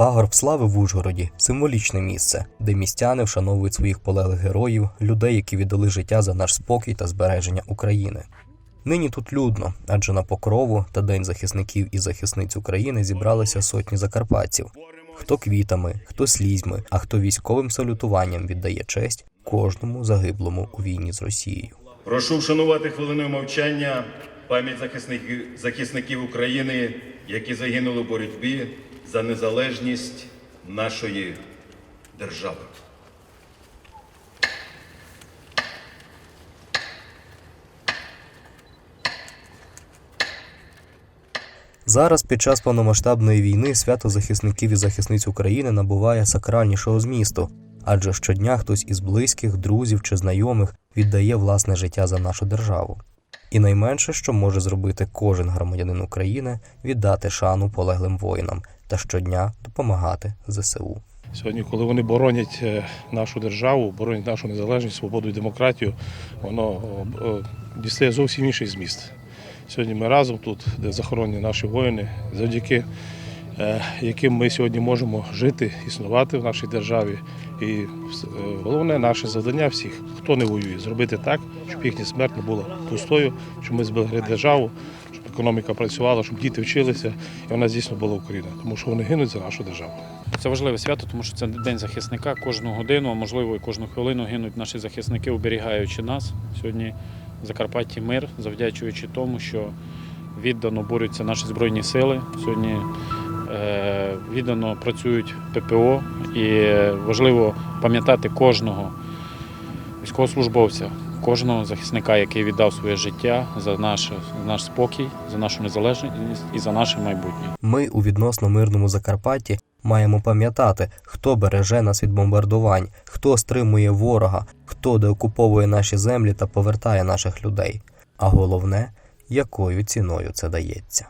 Пагорб слави в Ужгороді символічне місце, де містяни вшановують своїх полеглих героїв, людей, які віддали життя за наш спокій та збереження України. Нині тут людно, адже на покрову та День захисників і захисниць України зібралися сотні закарпатців. Хто квітами, хто слізьми, а хто військовим салютуванням віддає честь кожному загиблому у війні з Росією. Прошу вшанувати хвилиною мовчання пам'ять захисників, захисників України, які загинули в боротьбі за незалежність нашої держави. Зараз, під час повномасштабної війни, свято захисників і захисниць України набуває сакральнішого змісту, адже щодня хтось із близьких, друзів чи знайомих віддає власне життя за нашу державу. І найменше, що може зробити кожен громадянин України, віддати шану полеглим воїнам та щодня допомагати ЗСУ. Сьогодні, коли вони боронять е, нашу державу, боронять нашу незалежність, свободу і демократію, воно о, дістає зовсім інший зміст. Сьогодні ми разом тут, де захоронені наші воїни, завдяки е, яким ми сьогодні можемо жити, існувати в нашій державі. І е, головне наше завдання всіх, хто не воює, зробити так, щоб їхня смерть не була пустою, щоб ми зберегли державу, економіка працювала, щоб діти вчилися, і вона дійсно була Україна, тому що вони гинуть за нашу державу. Це важливе свято, тому що це день захисника. Кожну годину, а можливо, і кожну хвилину гинуть наші захисники, оберігаючи нас. Сьогодні в Закарпатті мир, завдячуючи тому, що віддано борються наші збройні сили. Сьогодні е, віддано працюють ППО, і важливо пам'ятати кожного військовослужбовця, кожного захисника, який віддав своє життя за наш, наш спокій, за нашу незалежність і за наше майбутнє. Ми у відносно мирному Закарпатті маємо пам'ятати, хто береже нас від бомбардувань, хто стримує ворога, хто деокуповує наші землі та повертає наших людей. А головне, якою ціною це дається.